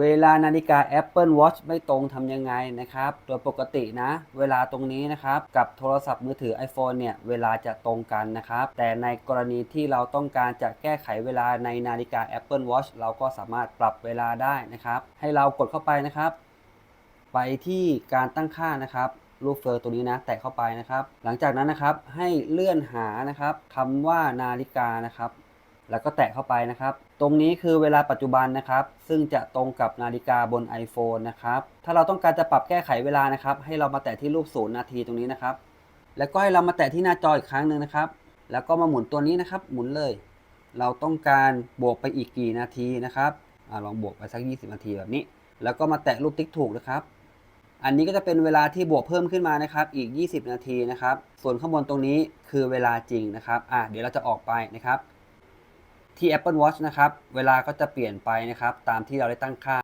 เวลานาฬิกา Apple Watch ไม่ตรงทำยังไงนะครับ โดยปกตินะ เวลาตรงนี้นะครับ กับโทรศัพท์มือถือ iPhone เนี่ย เวลาจะตรงกันนะครับ แต่ในกรณีที่เราต้องการจะแก้ไขเวลาในนาฬิกา Apple Watch เราก็สามารถปรับเวลาได้นะครับ ให้เรากดเข้าไปนะครับ ไปที่การตั้งค่านะครับรูปเฟอร์ตัวนี้นะ แตะเข้าไปนะครับ หลังจากนั้นนะครับให้เลื่อนหานะครับคำว่านาฬิกานะครับ แล้วก็แตะเข้าไปนะครับ ตรงนี้คือเวลาปัจจุบันนะครับ ซึ่งจะตรงกับนาฬิกาบน iPhone นะครับ ถ้าเราต้องการจะปรับแก้ไขเวลานะครับ ให้เรามาแตะที่รูปศูนย์นาทีตรงนี้นะครับ แล้วก็ให้เรามาแตะที่หน้าจออีกครั้งหนึ่งนะครับ แล้วก็มาหมุนตัวนี้นะครับ หมุนเลย เราต้องการบวกไปอีกกี่นาทีนะครับอลองบวกไปสัก 20 นาทีแบบนี้ แล้วก็มาแตะรูปติ๊กถูกนะครับ อันนี้ก็จะเป็นเวลาที่บวกเพิ่มขึ้นมานะครับ อีก 20 นาทีนะครับ ส่วนข้างบนตรงนี้คือเวลาจริงนะครับ อะเดี๋ยวเราจะออกไปนะครับ ที่ Apple Watch นะครับ เวลาก็จะเปลี่ยนไปนะครับ ตามที่เราได้ตั้งค่า